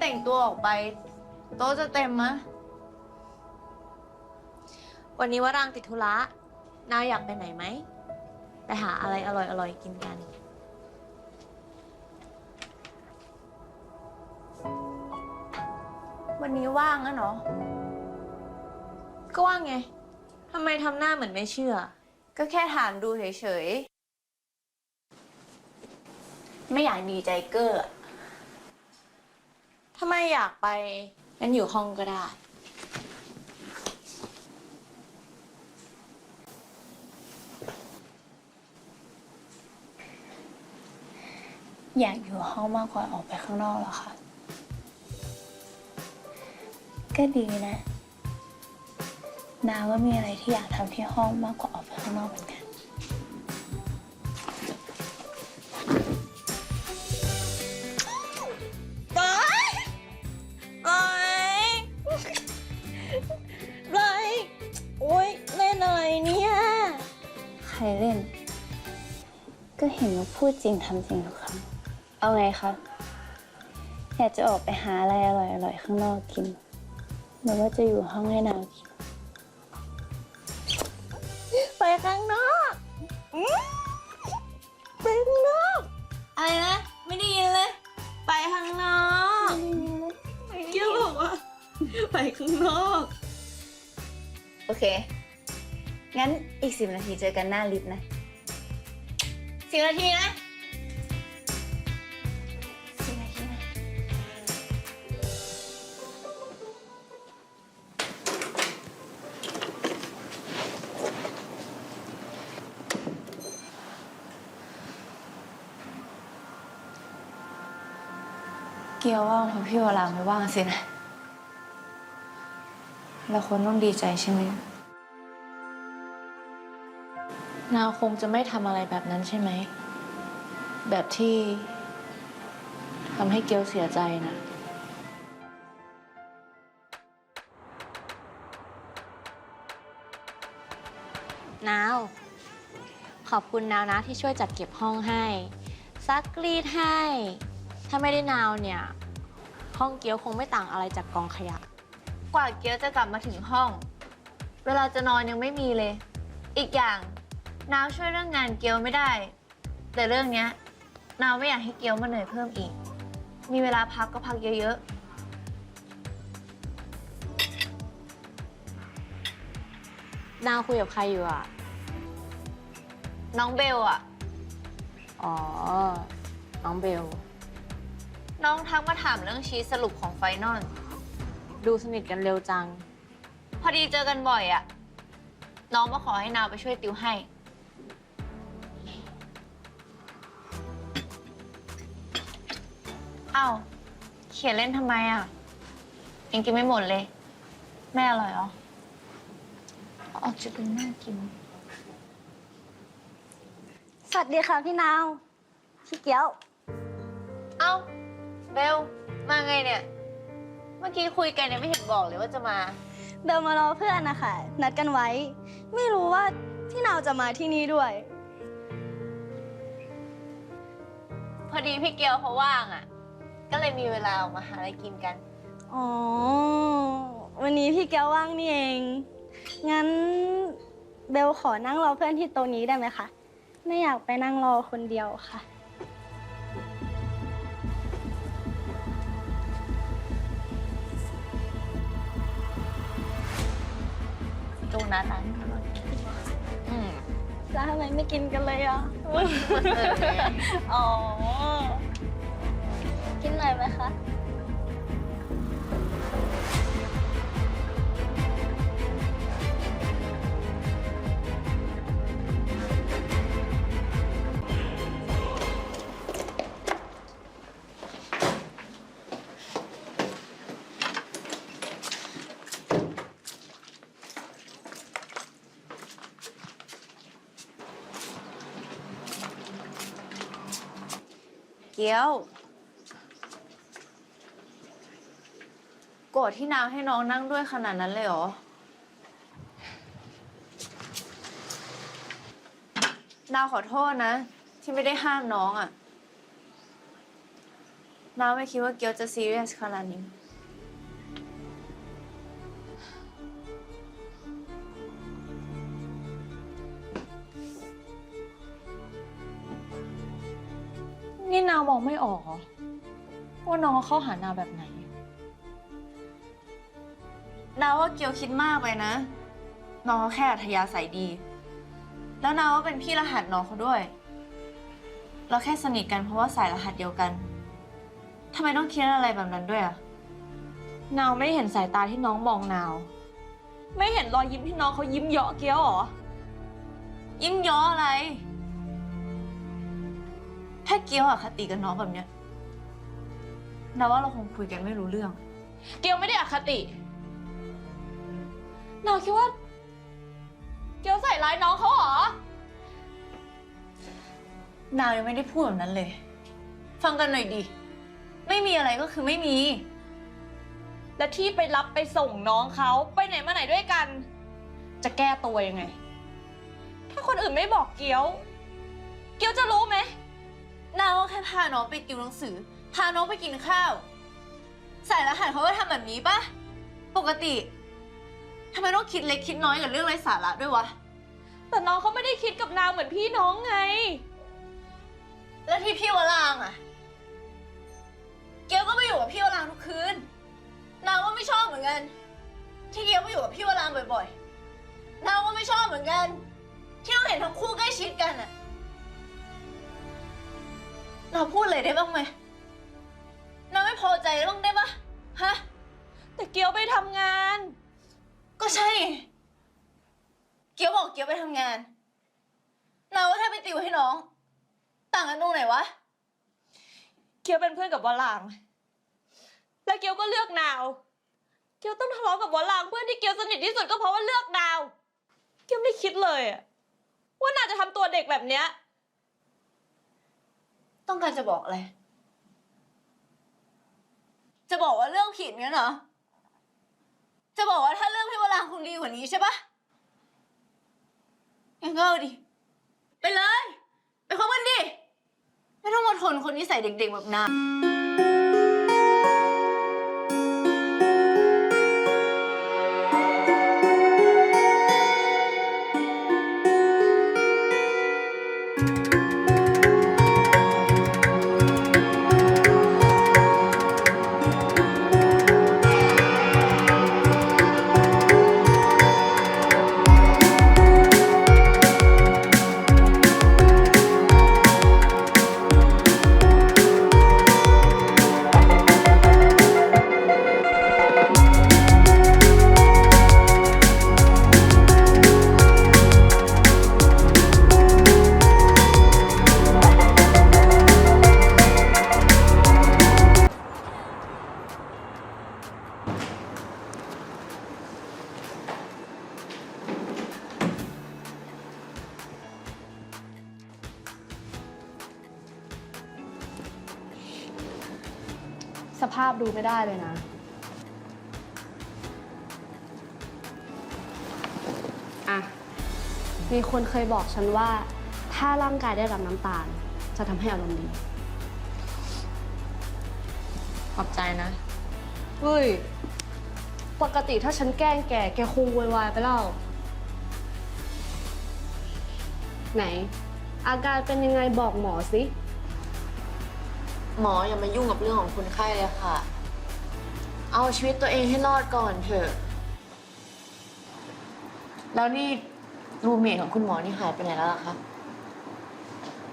แต่งตัวออกไป โต๊ะจะเต็มมะ วันนี้ว่ารางติดธุระนาวอยากไปไหนไหม ไปหาอะไรอร่อยๆกินกัน วันนี้ว่างอะเนาะก็ว่าไงทำไมทำหน้าเหมือนไม่เชื่อ ก็แค่ถามดูเฉยๆ ไม่อยากดีใจเกอร์อะ ถ้าไม่อยากไปงั้นอยู่ห้องก็ได้ อยากอยู่ห้องมากกว่าออกไปข้างนอกเหรอคะ ก็ดีนะ นาว่ามีอะไรที่อยากทำที่ห้องมากกว่าออกไปข้างนอกเหมือนกัน พูดจริงทำจริงทุกครั้ง เอาไงคะ อยากจะออกไปหาอะไรอร่อยๆข้างนอกกิน หรือว่าจะอยู่ห้องให้นาวกิน ไปข้างนอกอืมไปข้างนอก อะไรนะ ไม่ได้ยินเลย ไปข้างนอกเกี่ยวบอกว่า ไปข้างนอก โอเค งั้นอีกสิบนาทีเจอกันหน้าลิฟต์นะ สิบนาทีนะสิบนาทีนะเกียวว่างเพราะพี่วรางไม่ว่างสินะเราควรต้องดีใจใช่ไหม นาวคงจะไม่ทำอะไรแบบนั้นใช่ไหม แบบที่ทำให้เกียวเสียใจนะ นาว ขอบคุณนาวนะที่ช่วยจัดเก็บห้องให้ ซักรีดให้ ถ้าไม่ได้นาวเนี่ย ห้องเกียวคงไม่ต่างอะไรจากกองขยะ กว่าเกียวจะกลับมาถึงห้อง เวลาจะนอนยังไม่มีเลย อีกอย่าง นาวช่วยเรื่องงานเกียวไม่ได้ แต่เรื่องเนี้ยนาวไม่อยากให้เกียวมาเหนื่อยเพิ่มอีก มีเวลาพักก็พักเยอะนาวคุยกับใครอยู่อะ ๆ น้องเบลอะอ๋อ น้องเบล น้องทักมาถามเรื่องชีทสรุปของไฟนอล ดูสนิทกันเร็วจัง พอดีเจอกันบ่อยอะน้องมาขอให้นาวไปช่วยติวให้ อ้าว เขียนเล่นทำไมอะยังกินไม่หมดเลย แม่อร่อยเหรอออกจะดูน่ากิน สวัสดีค่ะพี่นาวพี่เกียว เอ้า เบล มาไงเนี่ย เมื่อกี้คุยกันเนี่ยไม่เห็นบอกเลยว่าจะมา เบลมารอเพื่อนนะคะนัดกันไว้ ไม่รู้ว่าพี่นาวจะมาที่นี่ด้วย พอดีพี่เกียวเขาว่างอะ ก็เลยมีเวลาออกมาหาอะไรกินกัน อ๋อ วันนี้พี่เกียวว่างนี่เอง งั้นเบลขอนั่งรอเพื่อนที่โต๊ะนี้ได้ไหมคะ ไม่อยากไปนั่งรอคนเดียวค่ะตรงนั้นนะอืมแล้วทำไมไม่กินกันเลยอะเอออ๋อ กินหน่อยไหมคะ เกียว กรธที่นาวให้น้องนั่งด้วยขนาดนั้นเลยเหรอ นาวขอโทษนะ ที่ไม่ได้ห้ามน้องอะ่ะ นาวไม่คิดว่าเกียวจะซีเรียสขนาดนี้ นี่นาวมองไม่ออกเหรอว่าน้องเขาหานาแบบไหน นาวว่าเกียวคิดมากไปนะ น้องเขาแค่อัธยาศัยดี แล้วนาวว่าเป็นพี่รหัสน้องเขาด้วย เราแค่สนิทกันเพราะว่าสายรหัสเดียวกันทำไมต้องคิดอะไรแบบนั้นด้วยอะนาวไม่เห็นสายตาที่น้องมองนาว ไม่เห็นรอยยิ้มที่น้องเขายิ้มเยาะเกี้ยวหรอ ยิ้มย้ออะไร ถ้าเกียวอะคติกับน้องแบบเนี้ยนาวว่าเราคงคุยกันไม่รู้เรื่อง เกียวไม่ได้อคติ นาวคิดว่า เกียวใส่ร้ายน้องเขาเหรอ นาวยังไม่ได้พูดแบบนั้นเลย ฟังกันหน่อยดิ ไม่มีอะไรก็คือไม่มี และที่ไปรับไปส่งน้องเขาไปไหนมาไหนด้วยกัน จะแก้ตัวยังไง ถ้าคนอื่นไม่บอกเกียว เกียวจะรู้ไหมนาวก็แค่พาน้องไปติวหนังสือ พาน้องไปกินข้าว สายรหัสเขาก็ทำแบบนี้ปะปกติ ทำไมต้องคิดเล็กคิดน้อยกับเรื่องไร้สาระด้วยวะ แต่น้องเขาไม่ได้คิดกับนาวเหมือนพี่น้องไง แล้วที่พี่วรางอะเกียวก็ไปอยู่กับพี่วรางทุกคืน นาวก็ไม่ชอบเหมือนกัน ที่เกียวไปอยู่กับพี่วรางบ่อยๆ นาวก็ไม่ชอบเหมือนกัน ที่เราเห็นทั้งคู่ใกล้ชิดกันอะนาวพูดเลยได้บ้างไหมนาวไม่พอใจบ้างได้ปะฮะ แต่เกียวไปทำงาน ก็ใช่ไงเกียวบอกเกียวไปทำงานนาวว่าแค่ไปติวให้น้อง ต่างกันตรงไหนวะ เกียวเป็นเพื่อนกับวอลลาง และเกียวก็เลือกนาว เกียวต้องทะเลาะกับวอลลางเพื่อนที่เกียวสนิทที่สุดก็เพราะว่าเลือกนาว เกียวไม่คิดเลยอะว่านาวจะทำตัวเด็กแบบเนี้ย ต้องการจะบอกอะไร จะบอกว่าเรื่องผิดงั้นเหรอ จะบอกว่าถ้าเรื่องพี่วรางคงดีกว่านี้ใช่ปะงั้นก็เอาดิ ไปเลย ไปคบกันดิ ไม่ต้องมาทนคนนิสัยเด็กๆแบบนา ไม่ได้เลยนะ อะ มีคนเคยบอกฉันว่า ถ้าร่างกายได้รับน้ำตาล จะทำให้อารมณ์ดี ขอบใจนะเฮ้ย ปกติถ้าฉันแกล้งแก แกคงโวยวายไปแล้ว ไหน อาการเป็นยังไงบอกหมอสิ หมออย่ามายุ่งกับเรื่องของคนไข้เลยค่ะ เอาชีวิตตัวเองให้รอดก่อนเถอะ แล้วนี่รูเมทของคุณหมอนี่หายไปไหนแล้วล่ะคะ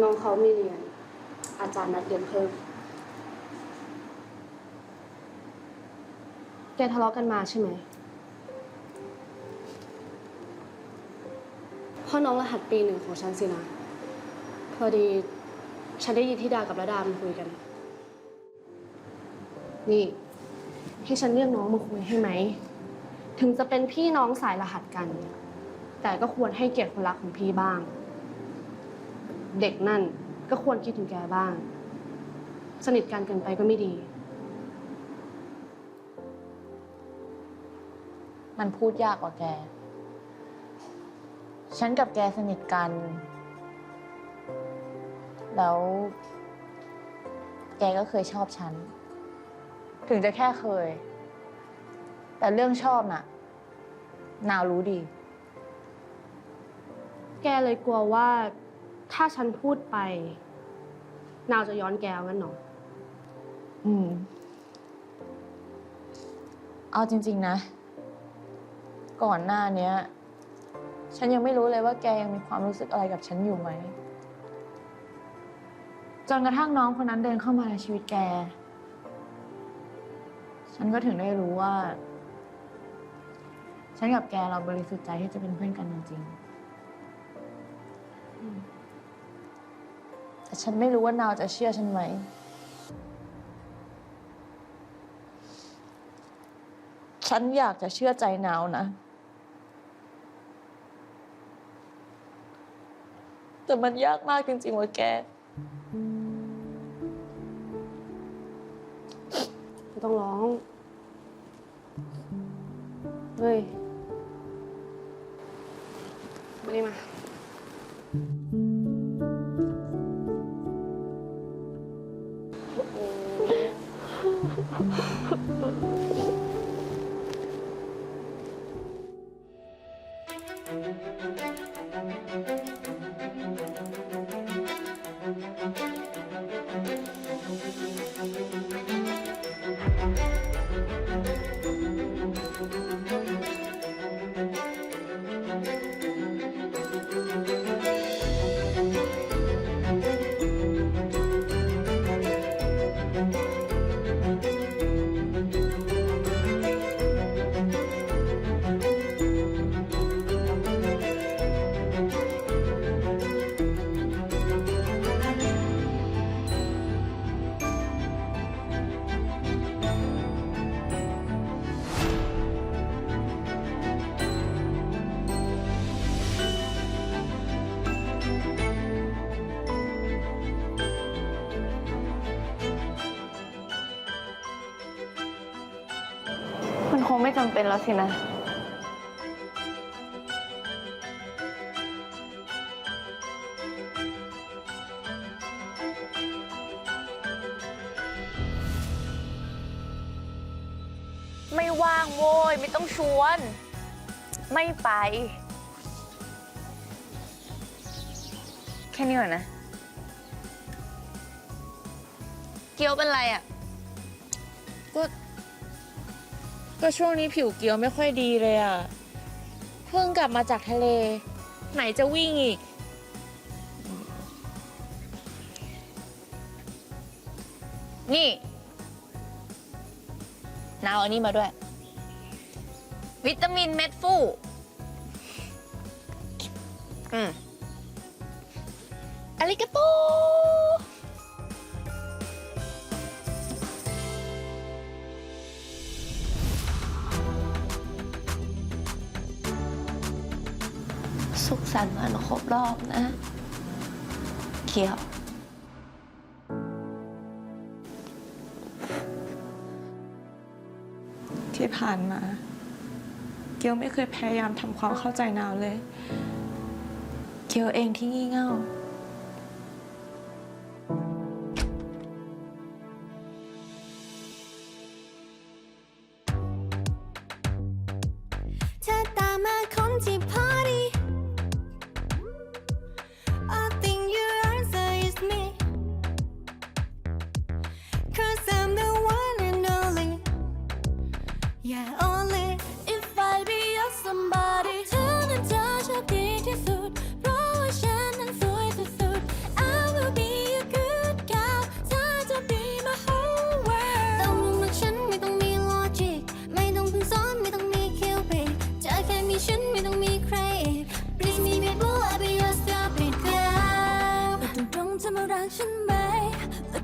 น้องเขามีเรียน อาจารย์นัดเรียนเพิ่มแกทะเลาะกันมาใช่ไหมพ่อน้องรหัสปีหนึ่งของฉันสินะ พอดีฉันได้ยินที่ดากับระดามันคุยกัน นี่ ให้ฉันเรียกน้องมาคุยให้ไหม ถึงจะเป็นพี่น้องสายรหัสกัน แต่ก็ควรให้เกียรติคนรักของพี่บ้าง เด็กนั่นก็ควรคิดถึงแกบ้าง สนิทกันเกินไปก็ไม่ดี มันพูดยากกว่าแก ฉันกับแกสนิทกัน แล้ว แกก็เคยชอบฉัน ถึงจะแค่เคย แต่เรื่องชอบน่ะ นาวรู้ดี แกเลยกลัวว่าถ้าฉันพูดไป นาวจะย้อนแกงั้นเหรออืม เอาจริง ๆ นะ ก่อนหน้าเนี้ย ฉันยังไม่รู้เลยว่าแกยังมีความรู้สึกอะไรกับฉันอยู่ไหมจนกระทั่งน้องคนนั้นเดินเข้ามาในชีวิตแก ฉันก็ถึงได้รู้ว่า ฉันกับแกเราบริสุทธิ์ใจที่จะเป็นเพื่อนกันจริงๆแต่ฉันไม่รู้ว่านาวจะเชื่อฉันไหม ฉันอยากจะเชื่อใจนาวนะ แต่มันยากมากจริงๆว่ะแก ต้องร้อง เฮ้ย มานี่มา จำเป็นแล้วสินะ ไม่ว่างโว้ย ไม่ต้องชวน ไม่ไป แค่นี้ก่อนนะ เกียวเป็นไรอะก็ ก็ช่วงนี้ผิวเกียวไม่ค่อยดีเลยอะเพิ่งกลับมาจากทะเล ไหนจะวิ่งอีก นี่นาวเอานี่มาด้วย วิตามินเม็ดฟูอืมอาริกาโต รอบนะ เขียว ที่ผ่านมา เกียวไม่เคยพยายามทำความเข้าใจนาวเลย เกียวเองที่งี่เง่า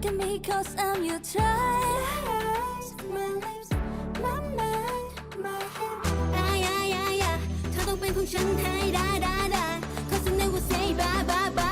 Look at me cause I'm your child My lips, my mind, my heart อะอย่าอย่าอย่าเธอต้องเป็นของฉันให้ได้ได้ได้ Cause I never say bye bye bye